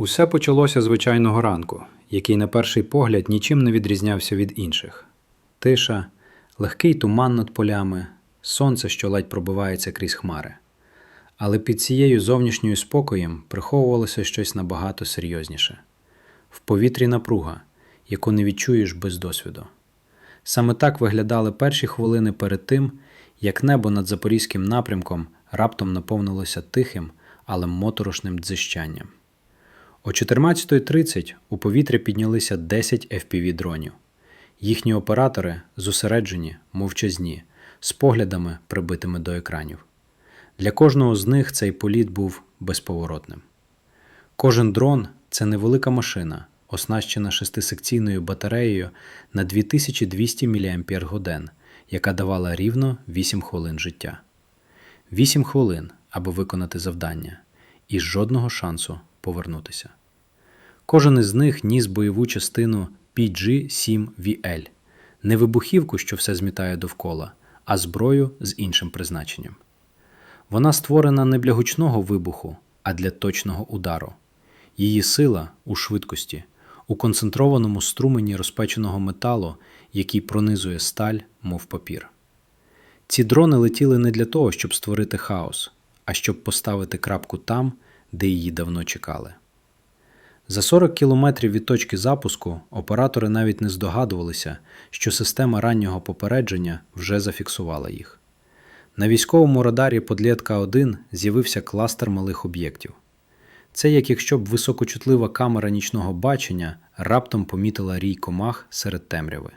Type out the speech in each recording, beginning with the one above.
Усе почалося звичайного ранку, який на перший погляд нічим не відрізнявся від інших. Тиша, легкий туман над полями, сонце, що ледь пробивається крізь хмари. Але під цією зовнішньою спокоєм приховувалося щось набагато серйозніше в повітрі напруга, яку не відчуєш без досвіду. Саме так виглядали перші хвилини перед тим, як небо над запорізьким напрямком раптом наповнилося тихим, але моторошним дзищанням. О 14.30 у повітря піднялися 10 FPV-дронів. Їхні оператори зосереджені, мовчазні, з поглядами, прибитими до екранів. Для кожного з них цей політ був безповоротним. Кожен дрон це невелика машина, оснащена шестисекційною батареєю на 2200 мАч, яка давала рівно 8 хвилин життя. 8 хвилин, аби виконати завдання, і жодного шансу повернутися. Кожен із них ніс бойову частину PG-7VL, не вибухівку, що все змітає довкола, а зброю з іншим призначенням. Вона створена не для гучного вибуху, а для точного удару. Її сила у швидкості, у концентрованому струмені розпеченого металу, який пронизує сталь, мов папір. Ці дрони летіли не для того, щоб створити хаос, а щоб поставити крапку там, де її давно чекали. За 40 кілометрів від точки запуску оператори навіть не здогадувалися, що система раннього попередження вже зафіксувала їх. На військовому радарі Подлєтка 1 з'явився кластер малих об'єктів. Це як якщо б високочутлива камера нічного бачення раптом помітила рій комах серед темряви.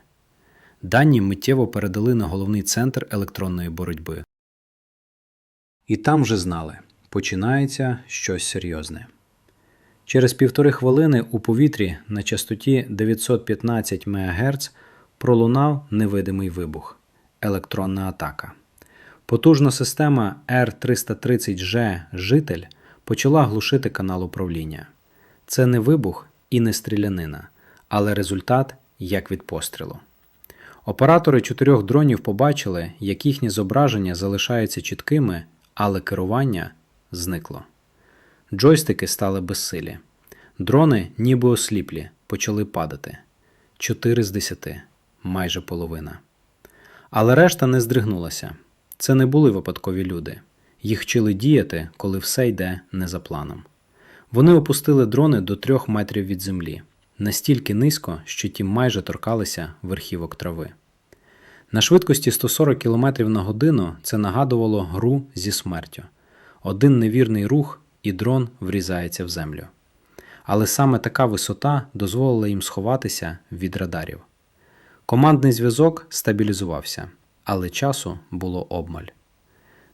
Дані миттєво передали на головний центр електронної боротьби. І там вже знали починається щось серйозне. Через півтори хвилини у повітрі на частоті 915 МГц пролунав невидимий вибух електронна атака. Потужна система R330G Житель почала глушити канал управління. Це не вибух і не стрілянина, але результат як від пострілу. Оператори чотирьох дронів побачили, як їхні зображення залишаються чіткими, але керування зникло. Джойстики стали безсилі. Дрони, ніби осліплі, почали падати. 4 з 10, майже половина. Але решта не здригнулася. Це не були випадкові люди. Їх вчили діяти, коли все йде не за планом. Вони опустили дрони до трьох метрів від землі, настільки низько, що ті майже торкалися верхівок трави. На швидкості 140 км на годину це нагадувало гру зі смертю. Один невірний рух, і дрон врізається в землю. Але саме така висота дозволила їм сховатися від радарів. Командний зв'язок стабілізувався, але часу було обмаль.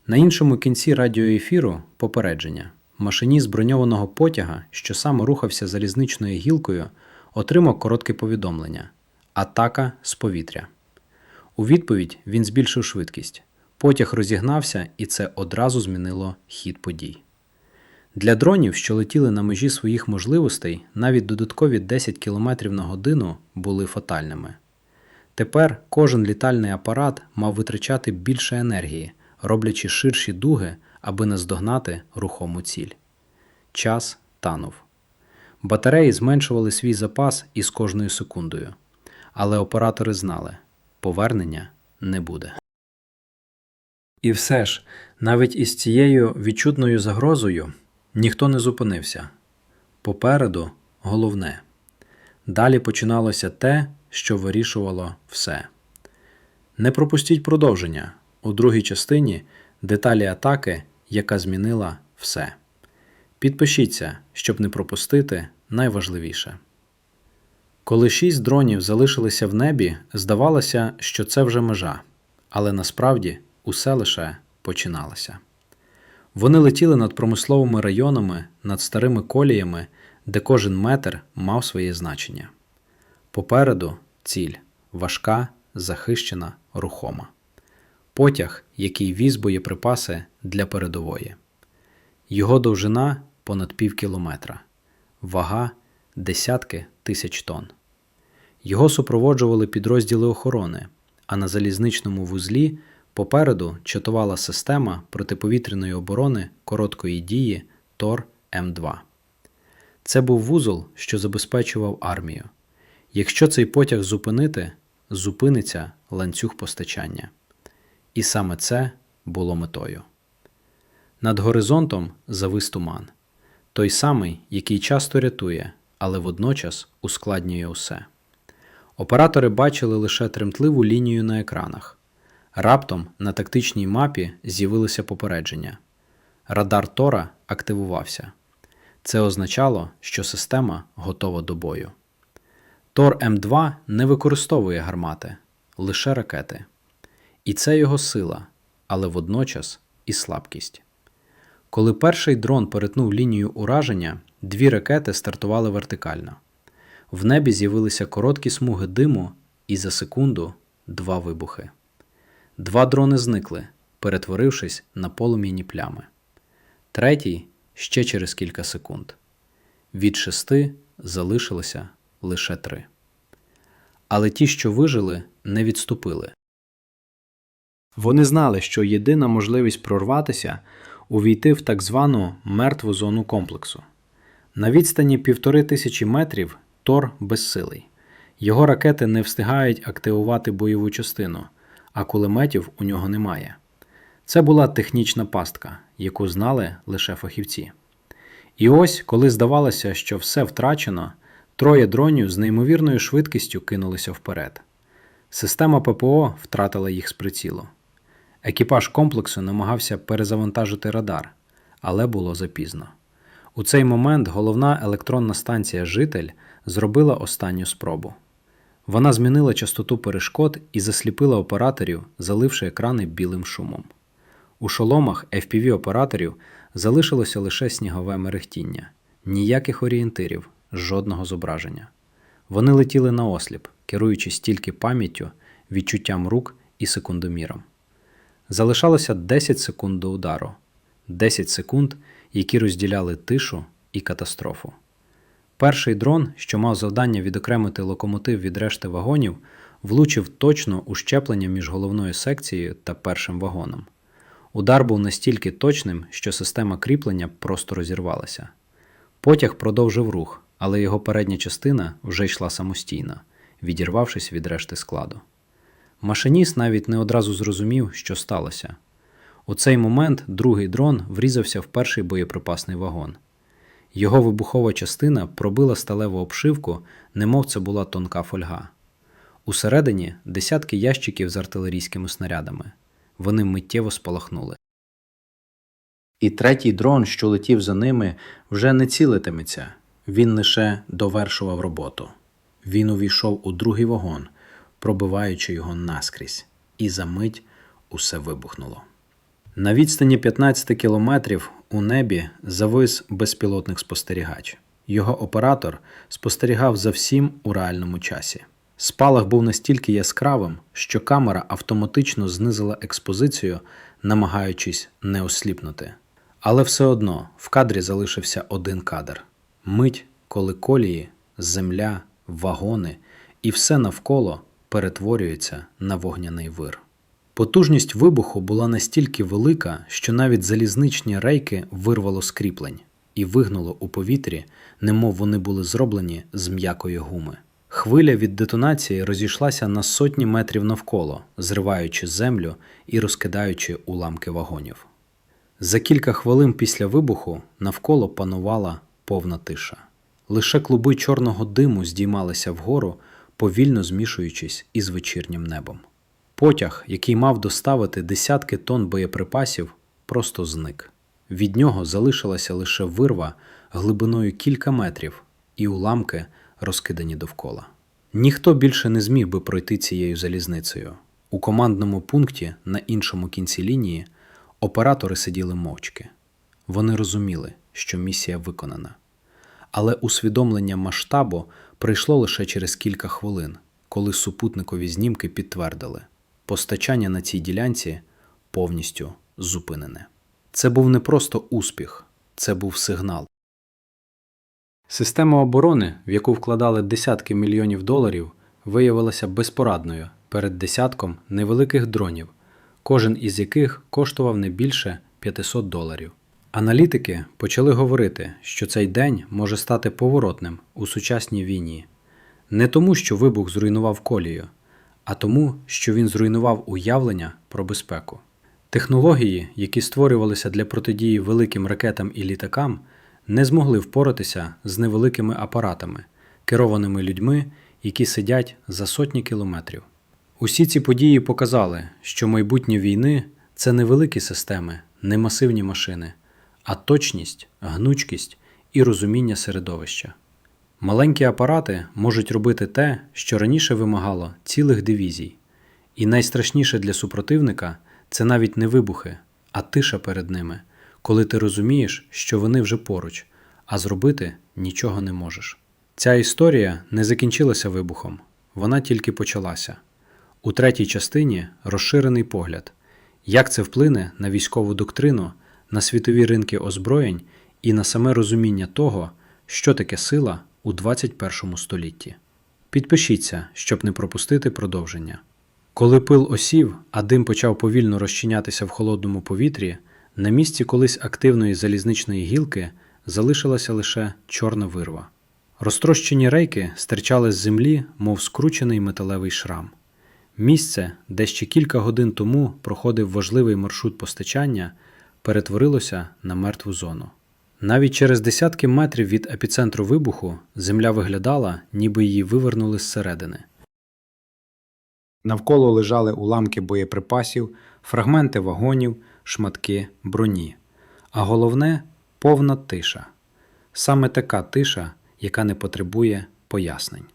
На іншому кінці радіоефіру попередження. Машиніст броньованого потяга, що саме рухався залізничною гілкою, отримав коротке повідомлення Атака з повітря. У відповідь він збільшив швидкість. Потяг розігнався, і це одразу змінило хід подій. Для дронів, що летіли на межі своїх можливостей, навіть додаткові 10 км на годину були фатальними. Тепер кожен літальний апарат мав витрачати більше енергії, роблячи ширші дуги, аби наздогнати рухому ціль. Час танув. Батареї зменшували свій запас із кожною секундою, але оператори знали повернення не буде. І все ж, навіть із цією відчутною загрозою ніхто не зупинився. Попереду головне. Далі починалося те, що вирішувало все. Не пропустіть продовження у другій частині деталі атаки, яка змінила все. Підпишіться, щоб не пропустити найважливіше. Коли шість дронів залишилися в небі, здавалося, що це вже межа, але насправді усе лише починалося. Вони летіли над промисловими районами, над старими коліями, де кожен метр мав своє значення. Попереду ціль важка, захищена, рухома. Потяг, який віз боєприпаси для передової. Його довжина понад пів кілометра, вага десятки тисяч тонн. Його супроводжували підрозділи охорони, а на залізничному вузлі попереду чатувала система протиповітряної оборони короткої дії Тор М2. Це був вузол, що забезпечував армію. Якщо цей потяг зупинити, зупиниться ланцюг постачання. І саме це було метою. Над горизонтом завис туман, той самий, який часто рятує, але водночас ускладнює усе. Оператори бачили лише тремтливу лінію на екранах. Раптом на тактичній мапі з'явилися попередження. Радар Тора активувався. Це означало, що система готова до бою. Тор М2 не використовує гармати, лише ракети. І це його сила, але водночас і слабкість. Коли перший дрон перетнув лінію ураження, дві ракети стартували вертикально. В небі з'явилися короткі смуги диму, і за секунду два вибухи. Два дрони зникли, перетворившись на полум'яні плями. Третій ще через кілька секунд. Від шести залишилося лише три. Але ті, що вижили, не відступили. Вони знали, що єдина можливість прорватися увійти в так звану мертву зону комплексу. На відстані півтори тисячі метрів Тор безсилий. Його ракети не встигають активувати бойову частину, а кулеметів у нього немає. Це була технічна пастка, яку знали лише фахівці. І ось, коли здавалося, що все втрачено, троє дронів з неймовірною швидкістю кинулися вперед. Система ППО втратила їх з прицілу. Екіпаж комплексу намагався перезавантажити радар, але було запізно. У цей момент головна електронна станція Житель зробила останню спробу. Вона змінила частоту перешкод і засліпила операторів, заливши екрани білим шумом. У шоломах fpv операторів залишилося лише снігове мерехтіння, ніяких орієнтирів, жодного зображення. Вони летіли на осліп, керуючись тільки пам'яттю, відчуттям рук і секундоміром. Залишалося 10 секунд до удару, 10 секунд, які розділяли тишу і катастрофу. Перший дрон, що мав завдання відокремити локомотив від решти вагонів, влучив точно у щеплення між головною секцією та першим вагоном. Удар був настільки точним, що система кріплення просто розірвалася. Потяг продовжив рух, але його передня частина вже йшла самостійно, відірвавшись від решти складу. Машиніст навіть не одразу зрозумів, що сталося. У цей момент другий дрон врізався в перший боєприпасний вагон. Його вибухова частина пробила сталеву обшивку, немов це була тонка фольга. Усередині десятки ящиків з артилерійськими снарядами. Вони миттєво спалахнули. І третій дрон, що летів за ними, вже не цілитиметься, він лише довершував роботу. Він увійшов у другий вагон, пробиваючи його наскрізь, і за мить усе вибухнуло. На відстані 15 кілометрів у небі завис безпілотник спостерігач. Його оператор спостерігав за всім у реальному часі. Спалах був настільки яскравим, що камера автоматично знизила експозицію, намагаючись не осліпнути. Але все одно в кадрі залишився один кадр мить, коли колії, земля, вагони і все навколо перетворюється на вогняний вир. Потужність вибуху була настільки велика, що навіть залізничні рейки вирвало з кріплень і вигнуло у повітрі, немов вони були зроблені з м'якої гуми. Хвиля від детонації розійшлася на сотні метрів навколо, зриваючи землю і розкидаючи уламки вагонів. За кілька хвилин після вибуху навколо панувала повна тиша. Лише клуби чорного диму здіймалися вгору, повільно змішуючись із вечірнім небом. Потяг, який мав доставити десятки тонн боєприпасів, просто зник. Від нього залишилася лише вирва глибиною кілька метрів і уламки, розкидані довкола. Ніхто більше не зміг би пройти цією залізницею. У командному пункті на іншому кінці лінії оператори сиділи мовчки. Вони розуміли, що місія виконана. Але усвідомлення масштабу прийшло лише через кілька хвилин, коли супутникові знімки підтвердили, постачання на цій ділянці повністю зупинене. Це був не просто успіх, це був сигнал. Система оборони, в яку вкладали десятки мільйонів доларів, виявилася безпорадною перед десятком невеликих дронів, кожен із яких коштував не більше 500 доларів. Аналітики почали говорити, що цей день може стати поворотним у сучасній війні не тому, що вибух зруйнував колію, а тому, що він зруйнував уявлення про безпеку. Технології, які створювалися для протидії великим ракетам і літакам, не змогли впоратися з невеликими апаратами, керованими людьми, які сидять за сотні кілометрів. Усі ці події показали, що майбутнє війни це не великі системи, не масивні машини, а точність, гнучкість і розуміння середовища. Маленькі апарати можуть робити те, що раніше вимагало цілих дивізій. І найстрашніше для супротивника це навіть не вибухи, а тиша перед ними, коли ти розумієш, що вони вже поруч, а зробити нічого не можеш. Ця історія не закінчилася вибухом, вона тільки почалася. У третій частині розширений погляд, як це вплине на військову доктрину, на світові ринки озброєнь і на саме розуміння того, що таке сила у 21 столітті. Підпишіться, щоб не пропустити продовження. Коли пил осів, а дим почав повільно розчинятися в холодному повітрі, на місці колись активної залізничної гілки залишилася лише чорна вирва. Розтрощені рейки стирчали з землі, мов скручений металевий шрам. Місце, де ще кілька годин тому проходив важливий маршрут постачання, перетворилося на мертву зону. Навіть через десятки метрів від епіцентру вибуху земля виглядала, ніби її вивернули зсередини. Навколо лежали уламки боєприпасів, фрагменти вагонів, шматки броні. А головне повна тиша. Саме така тиша, яка не потребує пояснень.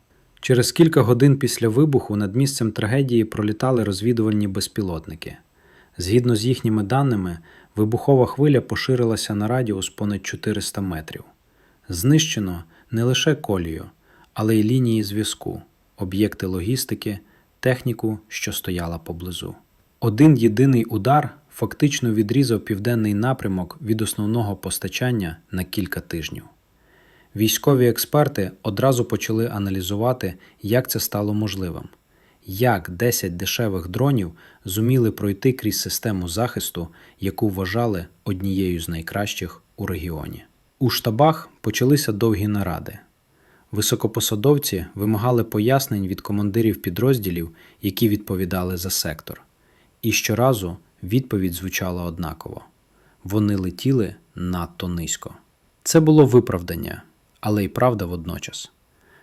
Через кілька годин після вибуху над місцем трагедії пролітали розвідувальні безпілотники. Згідно з їхніми даними, вибухова хвиля поширилася на радіус понад 400 метрів. Знищено не лише колію, але й лінії зв'язку, об'єкти логістики, техніку, що стояла поблизу. Один єдиний удар фактично відрізав південний напрямок від основного постачання на кілька тижнів. Військові експерти одразу почали аналізувати, як це стало можливим, як 10 дешевих дронів зуміли пройти крізь систему захисту, яку вважали однією з найкращих у регіоні. У штабах почалися довгі наради. Високопосадовці вимагали пояснень від командирів підрозділів, які відповідали за сектор. І щоразу відповідь звучала однаково вони летіли надто низько. Це було виправдання, але й правда водночас.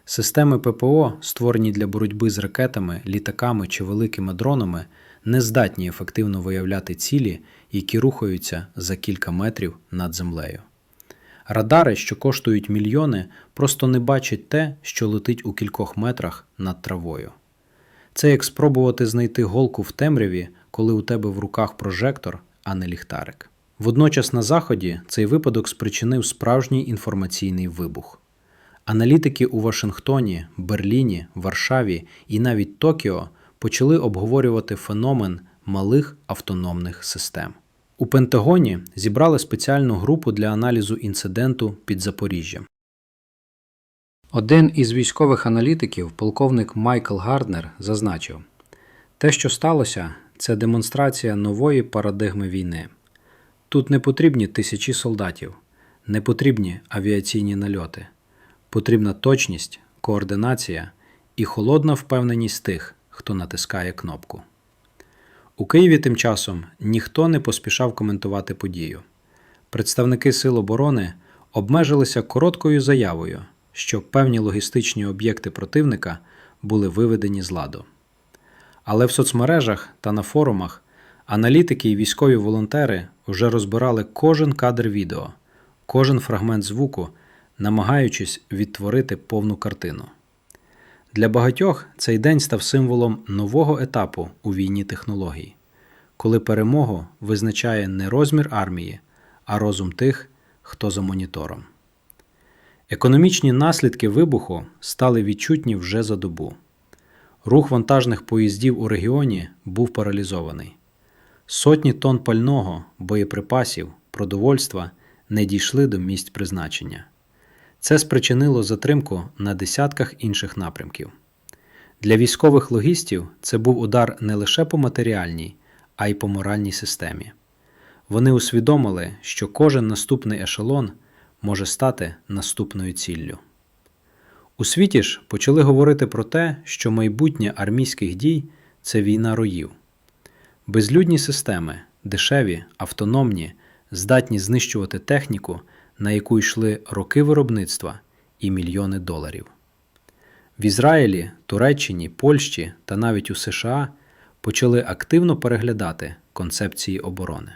Системи ППО, створені для боротьби з ракетами, літаками чи великими дронами, не здатні ефективно виявляти цілі, які рухаються за кілька метрів над землею. Радари, що коштують мільйони, просто не бачать те, що летить у кількох метрах над травою. Це як спробувати знайти голку в темряві, коли у тебе в руках прожектор, а не ліхтарик. Водночас на Заході цей випадок спричинив справжній інформаційний вибух. Аналітики у Вашингтоні, Берліні, Варшаві і навіть Токіо почали обговорювати феномен малих автономних систем. У Пентагоні зібрали спеціальну групу для аналізу інциденту під Запоріжжям. Один із військових аналітиків, полковник Майкл Гарднер, зазначив: те, що сталося, це демонстрація нової парадигми війни. Тут не потрібні тисячі солдатів, не потрібні авіаційні нальоти. Потрібна точність, координація і холодна впевненість тих, хто натискає кнопку. У Києві тим часом ніхто не поспішав коментувати подію. Представники Сил оборони обмежилися короткою заявою, що певні логістичні об'єкти противника були виведені з ладу. Але в соцмережах та на форумах аналітики і військові волонтери вже розбирали кожен кадр відео, кожен фрагмент звуку, намагаючись відтворити повну картину. Для багатьох цей день став символом нового етапу у війні технологій, коли перемогу визначає не розмір армії, а розум тих, хто за монітором. Економічні наслідки вибуху стали відчутні вже за добу. Рух вантажних поїздів у регіоні був паралізований. Сотні тонн пального, боєприпасів, продовольства не дійшли до місць призначення. Це спричинило затримку на десятках інших напрямків. Для військових логістів це був удар не лише по матеріальній, а й по моральній системі. Вони усвідомили, що кожен наступний ешелон може стати наступною ціллю. У світі ж почали говорити про те, що майбутнє армійських дій це війна роїв. Безлюдні системи, дешеві, автономні, здатні знищувати техніку, на яку йшли роки виробництва і мільйони доларів. В Ізраїлі, Туреччині, Польщі та навіть у США почали активно переглядати концепції оборони.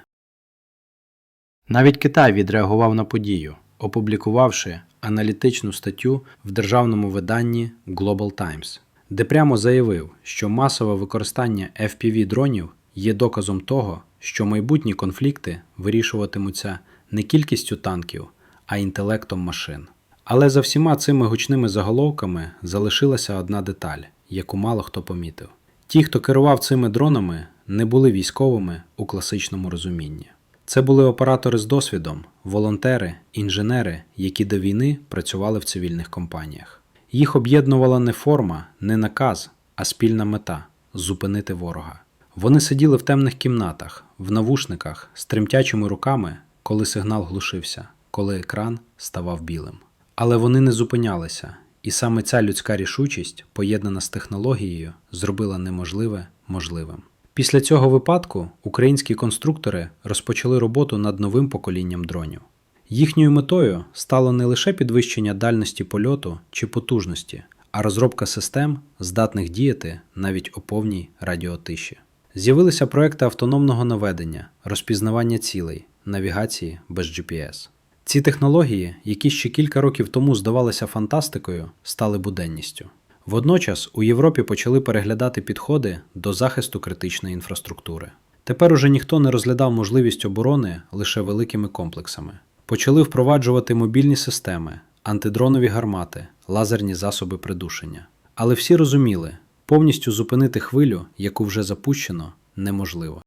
Навіть Китай відреагував на подію, опублікувавши аналітичну статтю в державному виданні Global Times, де прямо заявив, що масове використання FPV дронів є доказом того, що майбутні конфлікти вирішуватимуться не кількістю танків, а інтелектом машин. Але за всіма цими гучними заголовками залишилася одна деталь, яку мало хто помітив. Ті, хто керував цими дронами, не були військовими у класичному розумінні. Це були оператори з досвідом, волонтери, інженери, які до війни працювали в цивільних компаніях. Їх об'єднувала не форма, не наказ, а спільна мета зупинити ворога. Вони сиділи в темних кімнатах, в навушниках, з тремтячими руками, коли сигнал глушився, коли екран ставав білим. Але вони не зупинялися, і саме ця людська рішучість, поєднана з технологією, зробила неможливе можливим. Після цього випадку українські конструктори розпочали роботу над новим поколінням дронів. Їхньою метою стало не лише підвищення дальності польоту чи потужності, а розробка систем, здатних діяти навіть у повній радіотиші. З'явилися проекти автономного наведення, розпізнавання цілей, навігації без GPS. Ці технології, які ще кілька років тому здавалися фантастикою, стали буденністю. Водночас у Європі почали переглядати підходи до захисту критичної інфраструктури. Тепер уже ніхто не розглядав можливість оборони лише великими комплексами. Почали впроваджувати мобільні системи, антидронові гармати, лазерні засоби придушення. Але всі розуміли, повністю зупинити хвилю, яку вже запущено, неможливо.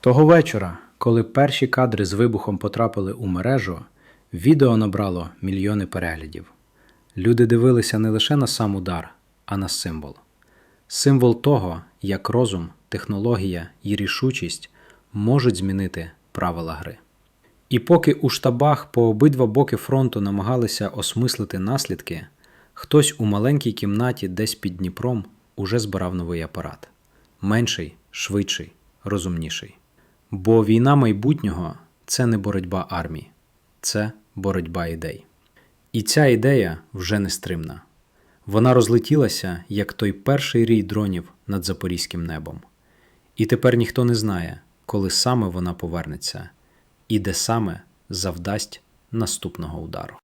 Того вечора, коли перші кадри з вибухом потрапили у мережу, відео набрало мільйони переглядів. Люди дивилися не лише на сам удар, а на символ. Символ того, як розум, технологія і рішучість можуть змінити правила гри. І поки у штабах по обидва боки фронту намагалися осмислити наслідки, хтось у маленькій кімнаті десь під Дніпром уже збирав новий апарат менший, швидший, розумніший. Бо війна майбутнього це не боротьба армій, це боротьба ідей. І ця ідея вже нестримна. Вона розлетілася, як той перший рій дронів над запорізьким небом. І тепер ніхто не знає, коли саме вона повернеться, і де саме завдасть наступного удару.